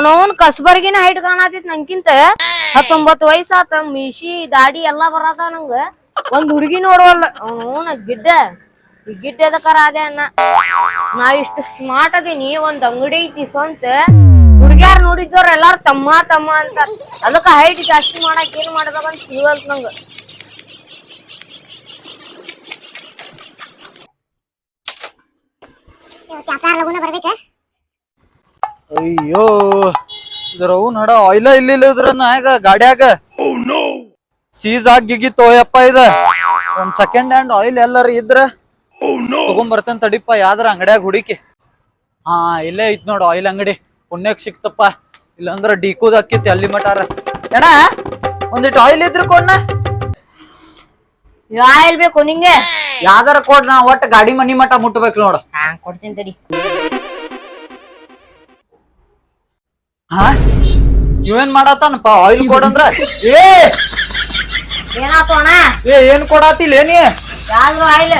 ಅವನವನ್ ಕಸ್ಬರ್ಗಿನ height ಕಾಣತಿತ್ ನಂಗಿಂತ ಹತ್ತೊಂಬತ್ತು ವಯಸ್ಸಾತ, ಮೀಶಿ, ದಾಡಿ ಎಲ್ಲಾ ಬರತ ನಂಗ. ಒಂದ್ ಹುಡುಗಿ ನೋಡುವಲ್ಲ. ಅವನವನ ಗಿಡ್ಡ. ಈ ಗಿಡ್ಡ ಎದಕ್ಕಾರ ಅದೇ ಅನ್ನ ನಾ ಇಷ್ಟು ಸ್ಮಾರ್ಟ್ ಅದೀನಿ, ಒಂದ್ ಅಂಗಡಿ ಐತಿ ಸ್ವಂತ. ಹುಡುಗ್ಯಾರ ನೋಡಿದ್ದವ್ರ ಎಲ್ಲಾರು ತಮ್ಮ ತಮ್ಮ ಅಂತ. ಅದಕ್ಕ ಹೈಟ್ ಜಾಸ್ತಿ ಮಾಡಕ್ ಏನ್ ಮಾಡ್ಬೇಕಂತ ತಿಳಿವಲ್ತ್ ನಂಗ. ಬರ್ಬೇಕ? ಅಯ್ಯೋ ಇದ್ರ ಅವು ನಡ ಆಯ್ಲ ಇಲ್ಲಿ ಇದ್ರ ಈಗ ಗಾಡ್ಯಾಗ? ಸೀಸ್ ಆಗಿಗಿತ್ತು ಯಪ್ಪ ಇದ. ಒಂದ್ ಸೆಕೆಂಡ್ ಹ್ಯಾಂಡ್ ಆಯಿಲ್ ಎಲ್ಲಾರ ಇದ್ರ? ತಗೊಂಡ್ ಬರ್ತೇನ್ ತಡಿಪ್ಪ ಯಾವ್ದಾರ ಅಂಗಡ್ಯಾಗ ಹುಡುಕಿ. ಹಾ ಇಲ್ಲೇ ಐತ್ ನೋಡು ಆಯಿಲ್ ಅಂಗಡಿ. ಪುಣ್ಯಕ್ ಸಿಕ್ತಪ್ಪ. ಇಲ್ಲಂದ್ರ ಡಿಕೋದ್ ಹಾಕಿತ್ತು ಅಲ್ಲಿ ಮಟಾರ ಏನ ಒಂದಿಟ್ ಆಯಿಲ್ ಇದ್ರ ಕೊಡ್ನ? ಆಯಿಲ್ ಬೇಕು ನಿಂಗೆ? ಯಾವ್ದಾರ ಕೊಡ್ ನಾ ಒಟ್ಟ ಗಾಡಿ ಮನಿ ಮಟ ಮುಟ್ಬೇಕು ನೋಡು. ಕೊಡ್ತೀನಿ ತಡಿ. ಹಾ? ಇವೇನ್ ಮಾಡತ್ತಾನಪ್ಪ ಆಯಿಲ್ ಕೊಡಂದ್ರ? ಏ! ಏನಾತು ಅಣ್ಣ? ಏ ಏನ್ ಕೊಡಾತಿಲ್ಲ ಏನಿ ಯಾದ್ರು ಆಯಿಲ್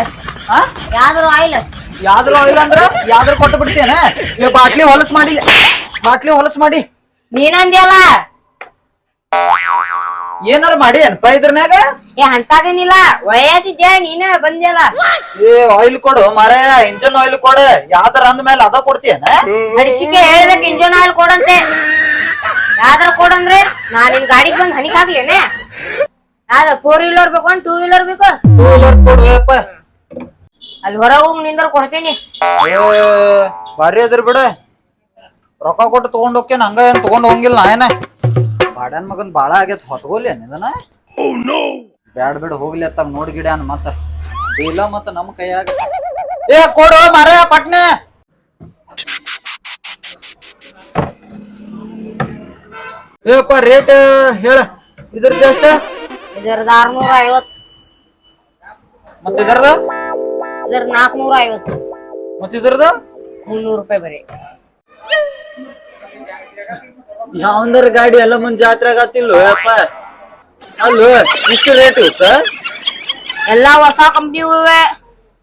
ಹಾ ಯಾದ್ರು ಆಯಿಲ್ ಯಾವ್ದ್ರ ಆಯಿಲ್ ಅಂದ್ರ? ಯಾವ್ದ್ರ ಕೊಟ್ಟು ಬಿಡ್ತೇನೆ ಏ ಬಾಟ್ಲಿ ಹೊಲಸ್ ಮಾಡಿ. ಬಾಟ್ಲಿ ಹೊಲಸ್ ಮಾಡಿ. ನೀನಂದ್ಯಲ್ಲ? ಏನಾರ ಮಾಡಿ ಅನ್ಪ ಇದ್ರನ್ಯಾಗ? ಏ ಅಂತದೇನಿಲ್ಲ. ಒಯ್ಯತಿದ್ಯಾ ನೀನ ಬಂದ್ಯಲ್ಲ. ಏ ಆಯಿಲ್ ಕೊಡು. ಮರ ಇಂಜನ್ ಆಯಿಲ್ ಕೊಡು. ಯಾವ್ದಾರ ಅಂದ್ಮೇಲೆ ಅದ ಕೊಡ್ತೀಯನ? ಹಡಿಸಿಕೆ ಹೇಳ್ಬೇಕು ಇಂಜನ್ ಆಯಿಲ್ ಕೊಡಂತೆ. ಯಾವ್ದಾರ ಕೊಡಂದ್ರೆ ನಾ ನಿನ್ ಗಾಡಿಗೆ ಬಂದ್ ಹಣಿಕ್ ಹಾಕ್ಲೇನೆ ಯಾವ್ದ ಫೋರ್ ವೀಲರ್ ಬೇಕು ಟೂ ವೀಲರ್ ಬೇಕು. ಟೂ ವೀಲರ್ ಕೊಡು ಅಲ್ಲಿ ಹೊರಗೆ ಹೋಗಿ ನಿಂದ್ರ ಕೊಡ್ತೀನಿ. ಏ ಬಾರಿ ಅದ್ರ ಬಿಡ. ರೊಕ್ಕ ಕೊಟ್ಟು ತಗೊಂಡ್ ಹೋಗ್ತೇನೆ. ಹಂಗ ಏನ್ ತಗೊಂಡ್ ಹೋಗಿಲ್ಲ ನಾ ಏನ? ಬಾಡ್ಯಾನ್ ಮಗನ್ ಬಾಳ ಆಗೈತ್ ಹೊತ್ಗೋಲಿ ಇದನ್ನ? ಬ್ಯಾಡ್ ಬೇಡ ಹೋಗ್ಲಿ ಅತ್ತಾಗ ನೋಡಿ ಗಿಡ್ಯಾನ್ ಮತ್ತ. ಇಲ್ಲ ಮತ್ತ ನಮ್ ಕೈಯಾಗ. ಏ ಕೊಡು ಮಾರ ಪಟ್ನೆ! ಏಪ್ಪ ರೇಟ್ ಹೇಳ. ಇದ್ರದ್ದು ಎಷ್ಟ? ಇದರದ ಆರ್ನೂರ ಐವತ್ ಮತ್ತ ಇದರದ ಇದರ ನಾಲ್ಕನೂರ ಐವತ್ತು ಮತ್ತ ಇದ್ರದ ಮುನ್ನೂರು ರೂಪಾಯಿ ಬರೀ. ಯಾವಂದರ ಗಾಡಿ ಎಲ್ಲ ಮುಂದ್ ಜಾತ್ರೆಗ ಆತಿಲ್ವ ಅಪ್ಪ ಅಲ್ವ ಇಷ್ಟು ರೇಟ್ ಎಲ್ಲಾ ಹೊಸ ಕಂಪ್ನಿ ಇವೆ.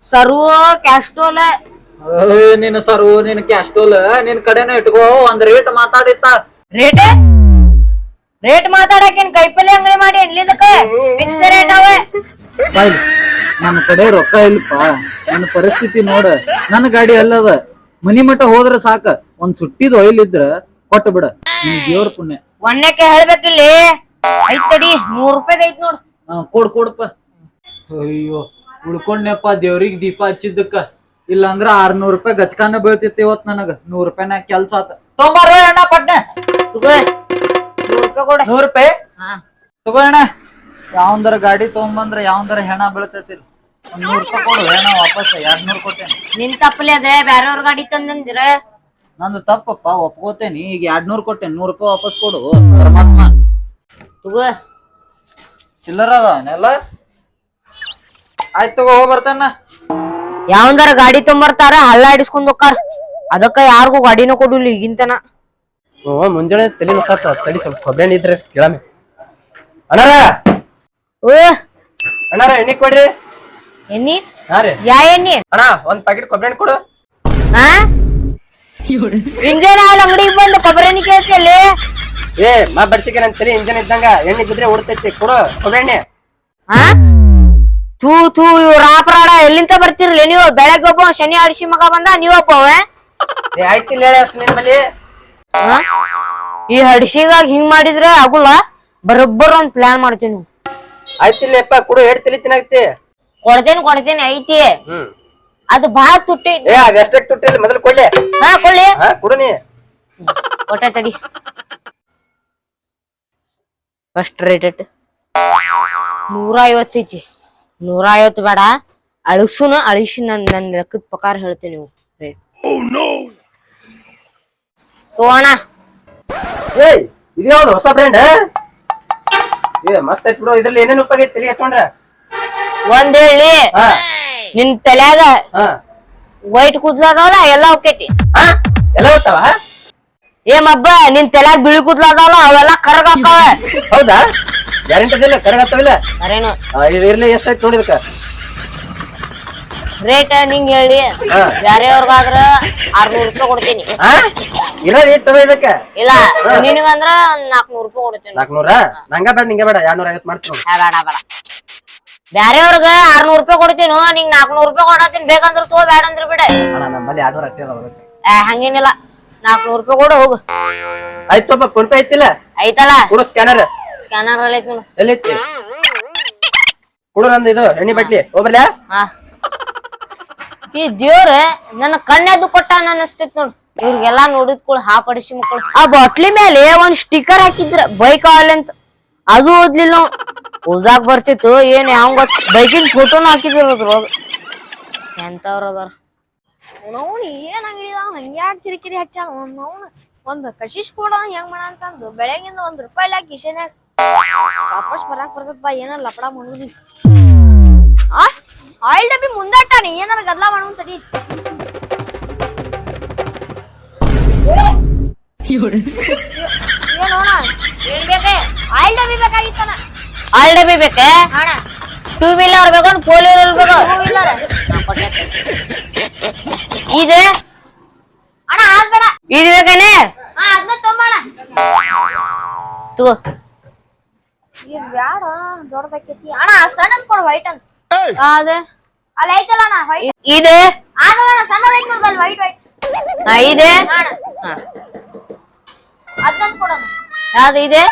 ಸರ್ವ ಕ್ಯಾಸ್ಟೋಲ್ ನಿನ್ನ ಸರ್ವೋ ನಿನ್ ಕ್ಯಾಸ್ಟೋಲ್ ನಿನ್ ಕಡೆನ ಇಟ್ಕೋ ಒಂದ್ ರೇಟ್ ಮಾತಾಡಿತ್ತ. ರೇಟ್ ರೇಟ್ ಮಾತಾಡಕೇನ್ ಕೈಪಲ್ಯ ಅಂಗಡಿ ಮಾಡಿ ಎಲ್ಲಿದಕ್ಕ ಫಿಕ್ಸ್ ರೇಟ್ ಅವೆ. ನನ್ನ ಕಡೆ ರೊಕ್ಕ ಇಲ್ಲಪ್ಪ. ನನ್ನ ಪರಿಸ್ಥಿತಿ ನೋಡ. ನನ್ನ ಗಾಡಿ ಅಲ್ಲದ. ಮನಿ ಮಠ ಹೋದ್ರ ಸಾಕ. ಒಂದ್ ಸುಟ್ಟಿದ ಆಯಿಲ್ ಇದ್ರ ಕೊಟ್ಟು ಬಿಡ ನಿನ್ ದೇವ್ರ ಪುಣ್ಯ. ಒಣ್ಣಕ್ಕೆ ಹೇಳ್ಬೇಕಿಲ್ಲಿ? ಐತ್ ತಡಿ ನೂರ್ ರೂಪಾಯಿ ಐತ್ ನೋಡ್. ಹಾ ಕೊಡ್ ಕೊಡಪ್ಪ. ಅಯ್ಯೋ ಉಳ್ಕೊಂಡ್ನಪ್ಪ ದೇವ್ರಿಗ್ ದೀಪ ಹಚ್ಚಿದ್ದಕ್ಕ. ಇಲ್ಲ ಅಂದ್ರ ಆರ್ನೂರ್ ರೂಪಾಯಿ ಗಚ್ಕಾನ ಬೀಳ್ತಿತ್ತು ಇವತ್ ನನಗ. ನೂರ್ ರೂಪಾಯಿನ ಕೆಲ್ಸ ಆತ. ತೊಂಬಾರ ಅಣ್ಣ ಪಟ್ನೆ. ತಗೋ ನೂರ್ ರೂಪಾಯಿ ಕೊಡ. ನೂರ್ ರೂಪಾಯಿ? ಹಾ. ತಗೋ ಅಣ್ಣ. ಯಾವಂದರ ಗಾಡಿ ತಗೊಂಬಂದ್ರ ಯಾವಂದರ ಹೆಣ ಬೀಳ್ತೈತಿ ಒಂದ್ ನೂರ್ ರೂಪಾಯಿ ಕೊಡು. ಹೆಣ ವಾಪಸ್ ಎರಡ್ ನೂರ್ ಕೊಟ್ಟೆ. ನಿನ್ ತಪ್ಪಲೆ ಅದೇ ಬ್ಯಾರೆಯವ್ರ ಗಾಡಿ ತಂದಂದಿರ. ನಂದು ತಪ್ಪಪ್ಪ ಒಪ್ಕೋತೇನಿ. ಈಗ ಎರಡ್ ನೂರ್ ಕೊಟ್ಟೆ ನೂರ್ ರೂಪಾಯಿ ವಾಪಸ್ ಕೊಡು. ಪರಮಾತ್ಮ ತಗೋ. ಚಿಲ್ಲರ ಅದಾವನೆಲ್ಲ ಆಯ್ತು ತಗೋ ಹೋಗ್ ಬರ್ತಾನ. ಯಾವಂದಾರ ಗಾಡಿ ತೊಂಬರ್ತಾರ ಹಳ್ಳ ಹಿಡಿಸ್ಕೊಂಡ್ ಹೋಗ್ತಾರ ಅದಕ್ಕ ಯಾರಿಗೂ ಗಾಡಿನ ಕೊಡುಲ್ಲ ಈಗಿಂತನ. ಓ ಮುಂಜಾನೆ ತಲೆ ನುಸಾತ ತಡಿ ಸ್ವಲ್ಪ ಕೊಬ್ಬರಿ ಎಣ್ಣೆ ಇದ್ರೆ ಕೇಳಮೆ. ಅಣ್ಣಾರ? ಓ. ಅಣ್ಣಾರ ಎಣ್ಣೆ ಕೊಡ್ರಿ. ಎಣ್ಣಿ? ಹಾ ರೀ. ಯಾ ಎಣ್ಣಿ? ಅಣ್ಣ ಒಂದ್ ಪ್ಯಾಕೆಟ್ ಕೊಬ್ಬರಿ ಎಣ್ಣೆ ಕೊಡು. ಹಾ ಇಂಜನ್ ಆಯಿಲ್ ಅಂಗಡಿಗೆ ಬಂದು ಕೊಬ್ಬರಿ ಎಣ್ಣೆ ಕೇಳ್ತಿಯಲ್ಲಿ? ಏ ಮಾ ಬಡ್ಸಿಕೆ ನನ್ ತಲೆ ಇಂಜನ್ ಇದ್ದಂಗ. ಎಣ್ಣೆ ಬಿದ್ರೆ ಉಡ್ತೈತಿ. ಕೊಡು ಕೊಬ್ಬರಿ ಎಣ್ಣೆ. ಹಾ ತೂ ಇವ್ರ ಇವ್ ರಾಪರಾಡ ಎಲ್ಲಿಂದ ಬರ್ತಿರ್ಲಿ ನೀವು? ಬೆಳಗ್ಗೆ ಒಬ್ಬ ಶನಿ ಅಡಿಸಿ ಮಗ ಬಂದ ನೀವೊಬ್ಬ ಅವ? ಏ ಆಯ್ತಿಲ್ಲ ಹೇಳಿ ಅಷ್ಟು ನಿನ್ ಹಾ? ಈ ಹಡಿಸಿಗಾಗ ಹಿಂಗ್ ಮಾಡಿದ್ರೆ ಆಗುಲ್ಲ ಬರೋಬ್ಬರ ಒಂದ್ ಪ್ಲಾನ್ ಮಾಡ್ತೀನಿ. ನೀವು ಆಯ್ತಿಲ್ಲ ಯಪ್ಪ ಕೊಡು. ಹೇಳ್ತಿಲಿ ತಲೆ ತಿನ್ನಾಗ್ತಿ ಕೊಡ್ತೇನೆ ಕೊಡ್ತೇನೆ ಐತಿ. ಹ್ಮ್. ಅದು ಬಾಳ ತುಟ್ಟಿ. ಏ ತುಟ್ಟಿಲ್ಲ ಮೊದಲು ಕೊಡ್ಲಿ. ಹಾ ಕೊಳ್ಳಿ ಹಾ ಕೊಡು ನೀ. ಕೊಟ್ಟ ತಡಿ. ಫಸ್ಟ್ ರೇಟ್ ನೂರ ಐವತ್ತೈತಿ ನೂರ ಐವತ್ತು ಬೇಡ. ಅಳಸುನ ಅಳಿಸಿ ನನ್ ನನ್ ಲೆಕ್ಕದ ಪ್ರಕಾರ ಹೇಳ್ತೀನಿ ನೀವು. ರೇಟ್ ತಗೋಣ. ಏಯ್ ಇದು ಯಾವ್ದು ಹೊಸ ಬ್ರ್ಯಾಂಡ್ ಏ ಮಸ್ತ್ ಐತ್ ಬಿಡು ಇದ್ರಲ್ಲಿ ಏನೇನು ಉಪಯೋಗ ಐತಿ ತಲೆ ಹಚ್ಕೊಂಡ್ರೆ. ಒಂದ್ ಹೇಳಿ. ಹಾ. ನಿನ್ ತಲ್ಯಾಗ ವೈಟ್ ಕೂದ್ಲದವಲ್ಲ ಎಲ್ಲ ಹೋಗ್ತೈತಿ ಹಾ ಎಲ್ಲ ಹೋಗ್ತಾವ ಏ ಮಬ್ಬ ನಿನ್ ತಲ್ಯಾಗ ಬಿಳಿ ಕೂದ್ಲದವಲ್ಲ ಅವೆಲ್ಲ ಕರ್ಗ ಹಾಕಾವ ಹೌದಾ? ಗ್ಯಾರಂಟಿ ಇಲ್ಲ? ಕರಗತ್ತವಿಲ್ಲ ಅರೇನು? ಇರ್ಲಿ ಎಷ್ಟಾಯ್ತು ನೋಡಿದಕ್ಕ ರೇಟ್ ನಿಂಗ್ ಹೇಳಿ. ಬ್ಯಾರೆಯವ್ರಿಗಾದ್ರ ಆರ್ನೂರ್ ರೂಪಾಯಿ ಕೊಡ್ತೀನಿ. ಇಲ್ಲ ರೇಟ್ ಇದಕ್ಕೆ. ಇಲ್ಲ ನಿನಗಂದ್ರ ಒಂದ್ ನಾಲ್ಕನೂರ್ ರೂಪಾಯಿ ಕೊಡ್ತೀನಿ. ನಾಲ್ಕನೂರ ನಂಗ ಬೇಡ ನಿಂಗೆ ಬೇಡ. ಎರಡ್ನೂರ ಐವತ್ತು ಮಾಡ್ತೀನಿ ಬೇಡ ಬೇಡ. ಬ್ಯಾರೆಯವ್ರಿಗೆ ಆರ್ನೂರ್ ರೂಪಾಯಿ ಕೊಡ್ತೀನಿ ನಿಂಗ್ ನಾಲ್ಕನೂರ್ ರೂಪಾಯಿ ಕೊಡತೀನಿ ಬೇಕಂದ್ರ ತೋ ಬೇಡ ಅಂದ್ರ ಬಿಡ. ಅಣ್ಣ ನಮ್ಮಲ್ಲಿ ಎರಡ್ನೂರ ಅದಕ್ಕೆ. ಏ ಹಂಗೇನಿಲ್ಲ. ನಾಲ್ಕನೂರ್ ರೂಪಾಯಿ ಕೊಡು ಹೋಗು. ಆಯ್ತಪ್ಪ ಫೋನ್ ಪೇ ಐತಿಲ್ಲ? ಐತಲ್ಲ? ಕೊಡು ಸ್ಕ್ಯಾನರ್. ಸ್ಕ್ಯಾನರ್ ಅಲ್ಲಿ ಐತಿ ನೋಡು. ಎಲ್ಲೈತಿ ಕೊಡು ನಂದು ಇದು ಎಣ್ಣೆ ಬಟ್ಲಿ. ಹೋಗ್ಬರ್ಲ? ಹಾ. ಈ ದೇವ್ರ ನನ್ನ ಕಣ್ಣೆದ್ದು ಕೊಟ್ಟ ಅನಸ್ತೈತ್ ನೋಡು. ಇವ್ರಿಗೆಲ್ಲಾ ನೋಡಿದ್ ಕೂಡ ಹಾಪಡಿಸಿ ಮಕ್ಕಳು. ಆ ಬಾಟ್ಲಿ ಮೇಲೆ ಒಂದ್ ಸ್ಟಿಕರ್ ಹಾಕಿದ್ರ ಬೈಕ್ ಆಲ್ ಅಂತ. ಅದು ಓದ್ಲಿಲ್ಲ ಓದಾಕ್ ಬರ್ತಿತ್ತು. ಏನ್ ಯಾವ ಗೊತ್ತ ಬೈಕಿನ ಫೋಟೋನು ಹಾಕಿದ್ರು ಅದ್ರೊಳಗ ಎಂತವ್ರ ಅದಾರ ನಾವು ಏನ್ ಅಂಗಡಿದ ಹಂಗ್ಯಾಕ್ ಕಿರಿಕಿರಿ ಹಚ್ಚಾನ? ನಾವು ಒಂದ್ ಕಶಿಶ್ ಕೂಡ ಹೆಂಗ್ ಮಾಡ ಅಂತಂದು ಬೆಳಗಿಂದ ಒಂದ್ ರೂಪಾಯಿ ಇಲ್ಲ ಕಿಶನ್ಯಾಗ. ವಾಪಸ್ ಬರಾಕ್ ಬರ್ತದ ಏನಾರ ಲಪಡ ಮಾಡುದಿ ಆ? ಆಯಿಲ್ ಡಬ್ಬಿ ಮುಂದಟ್ಟಾನಿ ಏನಾರ ಗದ್ಲ ಮಾಡುವ ತಡಿ ಏನೋಣ ಆಯಿಲ್ ಡಬ್ಬಿ ಬೇಕಾಗಿತ್ತನ ಆಲ್ ಡಬ್ಬಿ ಬೇಕೆ? ಅಣ್ಣ. ಟೂ ವೀಲರ್ ಬೇಕು ಫೋರ್ ವೀಲರ್ ಬೇಕು ಟೂ ವೀಲರ್. ಇದೆ? ಅಣ್ಣ ಅದ್ ಬೇಡ. ಇದು ಬೇಕೇನೆ? ಹಾ ಅದನ್ನ ತಗೋ. ಇದು ಬ್ಯಾಡ ದೊಡ್ಡದಕ್ಕೈತಿ ಅಣ್ಣ ಸಣ್ಣದ್ ಕೊಡು ವೈಟ್ ಅಂತ ಅದ. ಅಲ್ಲಿ ಐತಲ್ಲ ಅಣ್ಣ ವೈಟ್ ಇದೆ? ಆದಣ್ಣ ಸಣ್ಣದೈತ್ ನೋಡ್ದಲ್ಲಿ ವೈಟ್ ವೈಟ್ ಇದೆ. ಅದೊಂದು ಕೊಡೋಣ ಯಾವ್ದು ಇದೆ?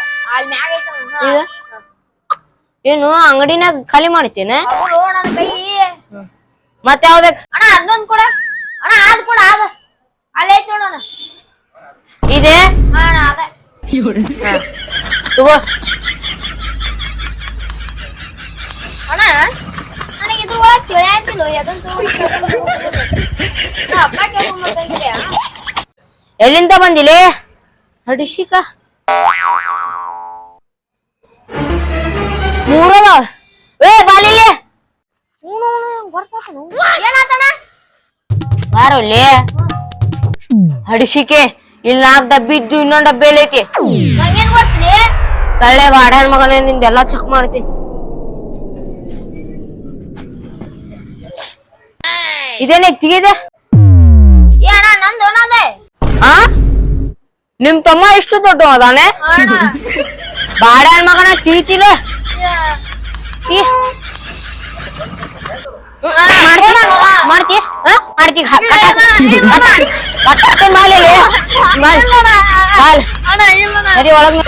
ಈಗ ಏನು ಅಂಗಡಿನಾಗ ಖಾಲಿ ಮಾಡ್ತೇನೆ ಅವರು ಕೈ. ಮತ್ತೆ ಯಾವ ಬೇಕು? ಅಣ್ಣ ಅದೊಂದು ಕೊಡ. ಅಣ್ಣ ಅದ್ ಕೊಡ ಅದ. ಅಲ್ಲಿ ಐತ್ ನೋಡೋಣ ಇದೆ? ಅಣ್ಣ ಅದ. ಹಾ. ತಗೋ. ಅಣ್ಣ ನನಗೆ ಇದ್ರ ಒಳಗೆ ತಿಳಿಯಾತಿಲ್ಲ ಅದನ್ನ ತಗೊಂಡು ಅಪ್ಪ ಕೇಳ್ಕೊಂಬರ್ತಿದ್ದೆ ಎಲ್ಲಿಂದ ಬಂದಿಲಿ? ಹಡಿಶಿಕ? ಮೂರದ ಏ ಬಾಲಿಲೆ ಬಾರಲ್ಲಿ ಹಡಿಶಿಕೆ ಇಲ್ಲಿ. ನಾಲ್ಕು ಡಬ್ಬಿ ಇದ್ದು ಇನ್ನೊಂದ್ ಡಬ್ಬಿ ಇಲ್ಲೈತಿ ತಳ್ಳೆ ಬಾಡ್ಯಾನ್ ಮಗನೇ ನಿಂದೆಲ್ಲ ಚೆಕ್ ಮಾಡ್ತೀನಿ. ಇದೇನೆ ತೆಗಿದೆ ನಿಮ್ ತಮ್ಮ ಎಷ್ಟು ದೊಡ್ಡ ಅದಾನೆ ಬಾಡ್ಯಾನ್ ಮಗನ ತೀತಿಲ್ಲ ತೀ ಮಾಡ್ತಿ ಮಾಡ್ತಿ ಸರಿ ಒಳಗ್